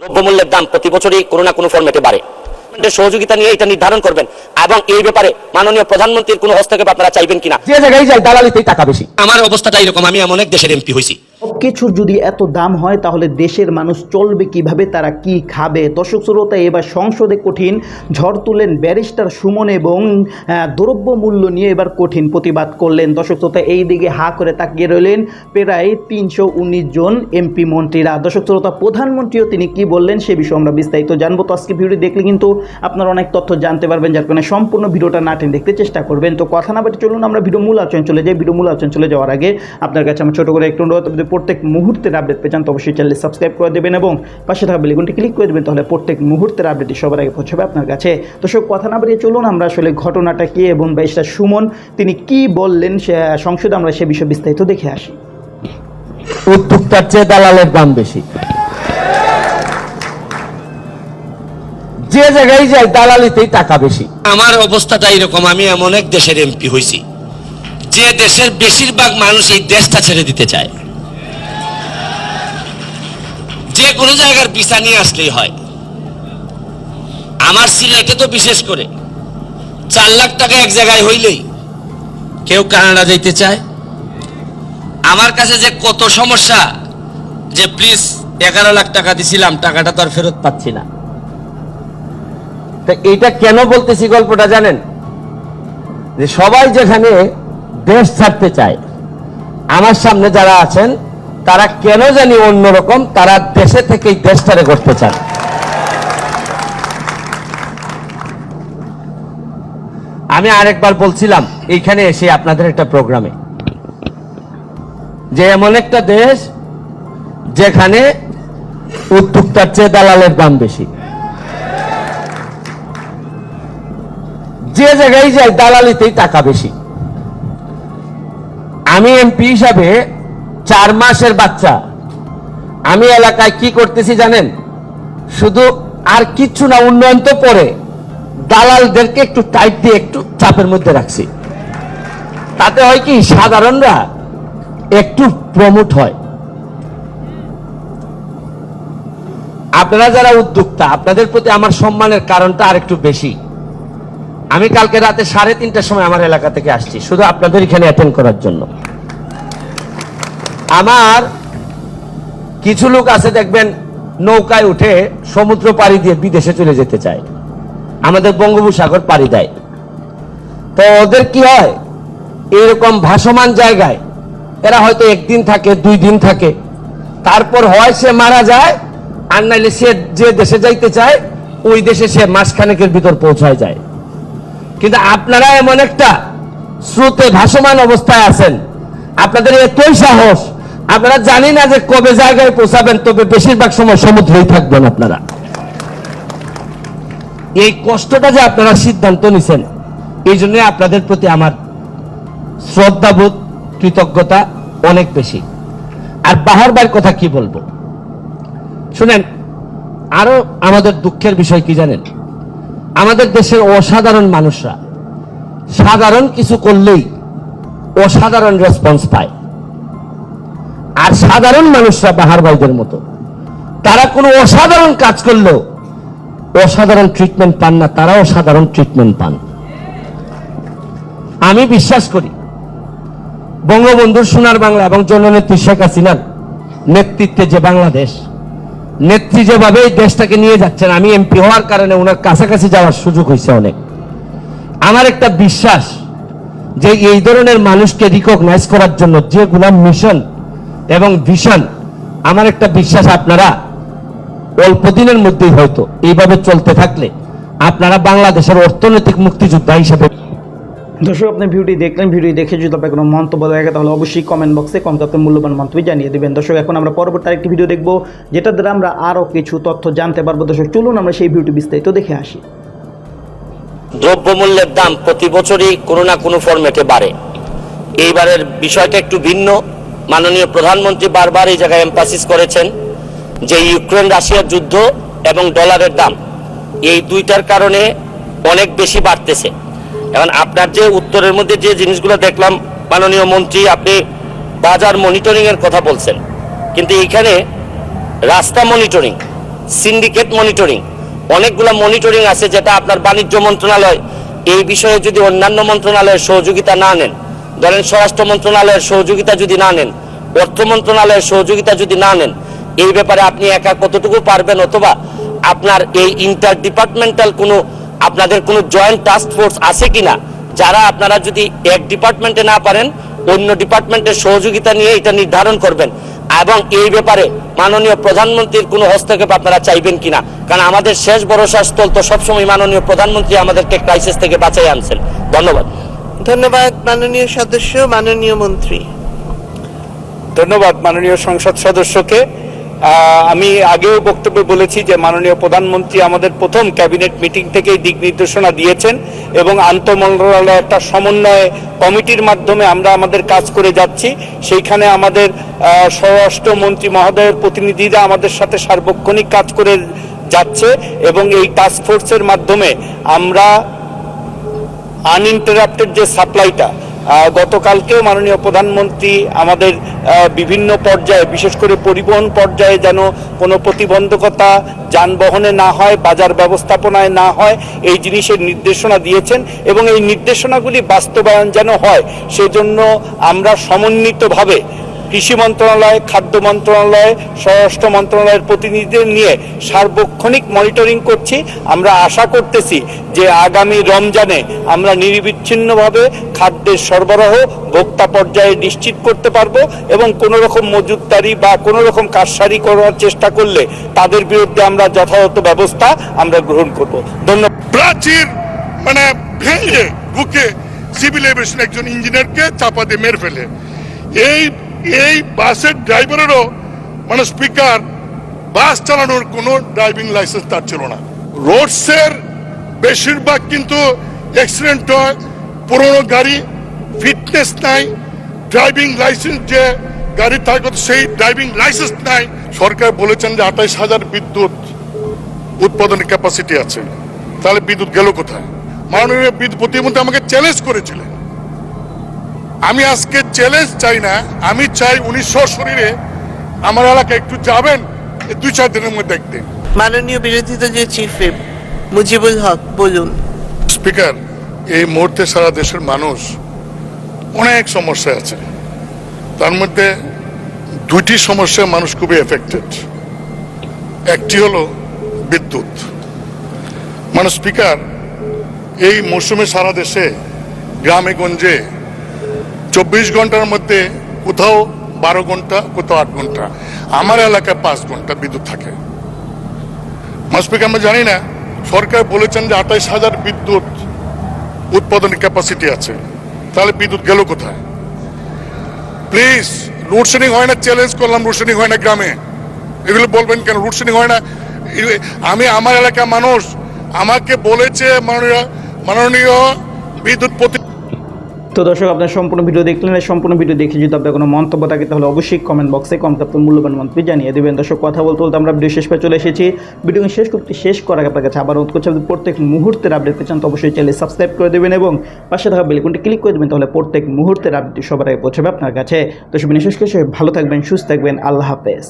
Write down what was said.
দ্রব্যমূল্যের দাম প্রতি বছরই কোনো না কোনো ফর্মেটে বাড়ে। সহযোগিতা নিয়ে এটা নির্ধারণ করবেন এবং এই ব্যাপারে মাননীয় প্রধানমন্ত্রীর কোনো হস্তক্ষেপ আপনারা চাইবেন কিনা? যে জায়গায় যাই দালালিতেই টাকা বেশি। আমার অবস্থাটা এরকম আমি এমন এক দেশের এমপি হয়েছি। সবকিছুর যদি এত দাম হয়, তাহলে দেশের মানুষ চলবে কীভাবে, তারা কি খাবে? দর্শক শ্রোতা, এবার সংসদে কঠিন ঝড় তুলেন ব্যারিস্টার সুমন এবং দ্রব্য মূল্য নিয়ে এবার কঠিন প্রতিবাদ করলেন। দর্শক শ্রোতা এই দিকে হা করে তাকিয়ে রইলেন প্রায় তিনশো উনিশ জন এমপি মন্ত্রীরা। দর্শক শ্রোতা, প্রধানমন্ত্রীও তিনি কি বললেন সে বিষয়ে আমরা বিস্তারিত জানব। তো আজকে ভিডিও দেখলে কিন্তু আপনারা অনেক তথ্য জানতে পারবেন, যার কারণে সম্পূর্ণ ভিডিওটা না টেনে দেখতে চেষ্টা করবেন। তো কথা না বাটি চলুন, আমরা ভিডিও মূল আলোচনা চলে যাই। ভিডিও মূল আলোচনা চলে যাওয়ার আগে আপনার কাছে আমার ছোট করে একটু প্রত্যেক মুহূর্তের আপডেট পেয়ে যান তো অবশ্যই চ্যানেল সাবস্ক্রাইব করে দেবেন এবং পাশে থাকা বেলিগুনটি ক্লিক করে দেবেন তাহলে প্রত্যেক মুহূর্তের আপডেটটি সবার আগে পৌঁছাবে আপনার কাছে। তো সব কথা না বাড়িয়ে চলুন আমরা আসলে ঘটনাটা কি এবং বাইশটা সুমন তিনি কি বললেন সে সংসদে আমরা সে বিষয়ে বিস্তারিত দেখে আসি। উদ্যোক্তার চেয়ে দালালের দাম বেশি। যে জায়গায় যাই দালালিতেই টাকা বেশি। আমার অবস্থাটা এরকম আমি এমন এক দেশের এমপি হয়েছি যে দেশের বেশিরভাগ মানুষ এই দেশটা ছেড়ে দিতে চায়। যে কোনো জায়গার ভিসা নিয়ে আসলেই হয়। আমার সিলেটে তো বিশেষ করে। চার লাখ টাকা এক জায়গায় হইলেই কেউ কানাডা যাইতে চায়। আমার কাছে যে কত সমস্যা, যে প্লিজ এগারো লাখ টাকা দিছিলাম, টাকাটা তো আর ফেরত পাচ্ছি না। তা এটা কেন বলতেছি গল্পটা জানেন? যে সবাই যেখানে দেশ ছাড়তে চায়, আমার সামনে যারা আছেন তারা কেন জানি অন্যরকম? তারা দেশে থেকেই দেশটারে করতে চান আমি আরেকবার বলছিলাম, এইখানে এসে আপনাদের একটা প্রোগ্রামে। যে এমন একটা দেশ যেখানে উদ্যোক্তার চেয়ে দালালের দাম বেশি। যে জায়গায় যাই দালালিতেই টাকা বেশি। আমি এমপি হিসাবে চার মাসের বাচ্চা। আমি এলাকায় কি করতেছি জানেন? শুধু আর কিচ্ছু না, উন্নয়ন তো পরে। দালালদেরকে একটু টাইট দিয়ে একটু চাপের মধ্যে রাখছি। তাতে হয় কি, সাধারণরা একটু প্রমোট হয়। আপনারা যারা উদ্যোক্তা, আপনাদের প্রতি আমার সম্মানের কারণটা আরেকটু বেশি। আমি কালকে রাতে সাড়ে তিনটার সময় আমার এলাকা থেকে আসছি, শুধু আপনাদের এখানে অ্যাটেন্ড করার জন্য। আমার কিছু লোক আছে, দেখবেন, নৌকায় উঠে সমুদ্র পাড়ি দিয়ে বিদেশে চলে যেতে চায়। আমাদের বঙ্গোপসাগর পাড়ি দেয়। তো ওদের কি হয়? এরকম ভাসমান জায়গায় এরা হয়তো একদিন থাকে, দুই দিন থাকে। তারপর হয় সে মারা যায়, আর নাইলে সে যে দেশে যাইতে চায়, ওই দেশে সে মাসখানেকের ভিতর পৌঁছায় যায়। কিন্তু আপনারা এমন একটা স্রোতে ভাসমান অবস্থায় আছেন। আপনাদের এতই সাহস আপনারা জানি না যে কবে জায়গায় পৌঁছাবেন, তবে বেশিরভাগ সময় সমুদ্রেই থাকবেন আপনারা। এই কষ্টটা যে আপনারা সিদ্ধান্ত নিছেন, এই জন্য আপনাদের প্রতি আমার শ্রদ্ধাবোধ, কৃতজ্ঞতা অনেক বেশি। আর বাহার বার কথা কি বলব? শুনেন, আরও আমাদের দুঃখের বিষয় কি জানেন? আমাদের দেশের অসাধারণ মানুষরা সাধারণ কিছু করলেই অসাধারণ রেসপন্স পায়। আর সাধারণ মানুষরা বাহার ভাইদের মতো। তারা কোনো অসাধারণ কাজ করলেও অসাধারণ ট্রিটমেন্ট পান না তারা অসাধারণ ট্রিটমেন্ট পান। আমি বিশ্বাস করি বঙ্গবন্ধুর সোনার বাংলা এবং জননেত্রী শেখ হাসিনার নেতৃত্বে যে বাংলাদেশ, নেত্রী যেভাবে এই দেশটাকে নিয়ে যাচ্ছেন, আমি এমপি হওয়ার কারণে ওনার কাছাকাছি যাওয়ার সুযোগ হয়েছে অনেক। আমার একটা বিশ্বাস যে এই ধরনের মানুষকে রিকগনাইজ করার জন্য যে যেগুলা মিশন এবং ভিশন আমার একটা বিশ্বাস আপনারা অল্প দিনের মধ্যেই হয়তো এইভাবে চলতে থাকলে আপনারা বাংলাদেশের অর্থনৈতিক মুক্তিযোদ্ধা হিসেবে দর্শক আপনি ভিডিওটি দেখলেন ভিডিও দেখে যদি আপনার কোনো মন্তব্য থাকে তাহলে অবশ্যই কমেন্ট বক্সে কম আপনার মূল্যবান মন্তব্য জানিয়ে দেবেন। দর্শক এখন আমরা পরবর্তী আরেকটি ভিডিও দেখব যেটা দ্বারা আমরা আরও কিছু তথ্য জানতে পারব। দর্শক চলুন আমরা সেই ভিডিওটি বিস্তারিত দেখে আসি। দ্রব্যমূল্যের দাম প্রতি বছরই কোনো না কোনো ফরম্যাটে বাড়ে। এইবারের বিষয়টা একটু ভিন্ন। মাননীয় প্রধানমন্ত্রী বারবার এই জায়গায় এম্পাসিস করেছেন যে ইউক্রেন রাশিয়ার যুদ্ধ এবং ডলারের দাম, এই দুইটার কারণে অনেক বেশি বাড়তেছে। এখন আপনার যে উত্তরের মধ্যে যে জিনিসগুলো দেখলাম, মাননীয় মন্ত্রী, আপনি বাজার মনিটরিং এর কথা বলছেন, কিন্তু এইখানে রাস্তা মনিটরিং সিন্ডিকেট মনিটরিং অনেকগুলো মনিটরিং আছে যেটা আপনার বাণিজ্য মন্ত্রণালয়, এই বিষয়ে যদি অন্যান্য মন্ত্রণালয়ের সহযোগিতা না নেন ধরেন স্বরাষ্ট্র মন্ত্রণালয়ের সহযোগিতা যদি না নেন, অর্থ মন্ত্রণালয়ের সহযোগিতা যদি না নেন, এই ব্যাপারে আপনি একা কতটুকু পারবেন? অথবা আপনার এই ইন্টার ডিপার্টমেন্টাল কোনো, আপনাদের কোনো জয়েন্ট টাস্ক ফোর্স আছে কিনা? যারা আপনারা যদি এক ডিপার্টমেন্টে না পারেন, অন্য ডিপার্টমেন্টের সহযোগিতা নিয়ে এটা নির্ধারণ করবেন। এবং এই ব্যাপারে মাননীয় প্রধানমন্ত্রীর কোনো হস্তক্ষেপ আপনারা চাইবেন কিনা? কারণ আমাদের শেষ ভরসা স্থল তো সবসময় মাননীয় প্রধানমন্ত্রী আমাদেরকে ক্রাইসিস থেকে বাঁচাই আনছেন। ধন্যবাদ। ধন্যবাদ, মাননীয় সদস্য, মাননীয় মন্ত্রী। ধন্যবাদ, মাননীয় সংসদ সদস্যকে। আমি আগেও বক্তব্যে বলেছি যে মাননীয় প্রধানমন্ত্রী আমাদের প্রথম ক্যাবিনেট মিটিং থেকেই দিক নির্দেশনা দিয়েছেন এবং আন্তঃমন্ত্রণালয় একটা সমন্বয় কমিটির মাধ্যমে আমরা আমাদের কাজ করে যাচ্ছি। সেইখানে আমাদের স্বরাষ্ট্রমন্ত্রী মহোদয়ের প্রতিনিধিরা আমাদের সাথে সার্বক্ষণিক কাজ করে যাচ্ছে এবং এই টাস্ক ফোর্সের মাধ্যমে আমরা আনইন্টারাপ্টেড যে সাপ্লাইটা গতকালকেও মাননীয় প্রধানমন্ত্রী আমাদের বিভিন্ন পর্যায়ে, বিশেষ করে পরিবহন পর্যায়ে যেন কোনো প্রতিবন্ধকতা যানবাহনে না হয়, বাজার ব্যবস্থাপনায় না হয়, এই জিনিসের নির্দেশনা দিয়েছেন এবং এই নির্দেশনাগুলি বাস্তবায়ন যেন হয়, সেজন্য আমরা সমন্বিতভাবে কৃষি মন্ত্রণালয়, খাদ্য মন্ত্রণালয়, স্বরাষ্ট্র মন্ত্রণালয়ের প্রতিনিধিদের নিয়ে সার্বক্ষণিক মনিটরিং করছি। আমরা আশা করতেছি যে আগামী রমজানে আমরা নিরবিচ্ছিন্নভাবে খাদ্যের সরবরাহ ভোক্তা পর্যায়ে নিশ্চিত করতে পারব এবং কোনো রকম মজুতদারি বা কোনো রকম কারসারি করার চেষ্টা করলে তাদের বিরুদ্ধে আমরা যথাযথ ব্যবস্থা আমরা গ্রহণ করব। ধন্যবাদ। প্রাচীর মানে ভেঙে ঢুকে সিভিল এভিয়েশন একজন ইঞ্জিনিয়ারকে চাপা দিয়ে মেরে ফেলে। এই এই বাসের ড্রাইভারেরও মানে স্পিকার, বাস চালানোর কোনো ড্রাইভিং লাইসেন্স তার ছিল না। রোডসের বেশিরভাগ কিন্তু অ্যাক্সিডেন্ট হয়, পুরনো গাড়ি ফিটনেস নাই ড্রাইভিং লাইসেন্স যে গাড়ি থাকে সেই ড্রাইভিং লাইসেন্স নাই। সরকার বলেছেন যে আঠাইশ হাজার বিদ্যুৎ উৎপাদনের ক্যাপাসিটি আছে। তাহলে বিদ্যুৎ গেল কোথায়? মাননীয় বিদ্যুৎ প্রতিমন্ত্রী আমাকে চ্যালেঞ্জ করেছিলেন। আমি আজকে চ্যালেঞ্জ চাই না আমি চাই উনি শরীরে আমার এলাকায় একটু যাবেন দুই চার দিনের মধ্যে দেখতে মাননীয় বিরোধী দলীয় চিফ হুইপ মুজিবুল হক বলুন। স্পিকার এই মুহূর্তে সারা দেশের মানুষ অনেক সমস্যা আছে। তার মধ্যে দুইটি সমস্যায় মানুষ খুবই এফেক্টেড একটি হলো বিদ্যুৎ। মানে স্পিকার এই মৌসুমে সারা দেশে গ্রামে গঞ্জে চব্বিশ ঘণ্টার মধ্যে কোথাও বারো ঘণ্টা, কোথাও আট ঘণ্টা। আমার এলাকায় পাঁচ ঘণ্টা বিদ্যুৎ থাকে। স্পিকার আমরা জানি না, সরকার বলেছেন যে আঠাইশ হাজার বিদ্যুৎ উৎপাদনের ক্যাপাসিটি আছে। তাহলে বিদ্যুৎ গেল কোথায়? প্লিজ লোডশেডিং হয় না চ্যালেঞ্জ করলাম লোডশেডিং হয় না গ্রামে। এগুলো বলবেন কেন? লোডশেডিং হয় না। আমি, আমার এলাকার মানুষ, আমাকে বলেছে মাননীয় মাননীয় বিদ্যুৎ প্রতি তো দর্শক, আপনার সম্পূর্ণ ভিডিও দেখলেন সম্পূর্ণ ভিডিও দেখে যদি আপনার কোনো মন্তব্য থাকে, তাহলে অবশ্যই কমেন্ট বক্সে কমেন্ট আপনার মূল্যবান মন্তব্য জানিয়ে দেবেন। দর্শক, কথা বলতে বলতে আমরা ভিডিও শেষ পে চলে এসেছি। ভিডিও শেষ করতে শেষ করার আপনার কাছে আবার অনুরোধ করছি প্রত্যেক মুহূর্তের আপডেট পেয়ে চান, তো অবশ্যই চ্যানেল সাবস্ক্রাইব করে দেবেন এবং পাশে থাকা বেলকনটি ক্লিক করে দেবেন, তাহলে প্রত্যেক মুহূর্তের আপডেট সবার আগে পৌঁছাবে আপনার কাছে। তো সব বিশেষ করে ভালো থাকবেন, সুস্থ থাকবেন, আল্লাহ হাফেজ।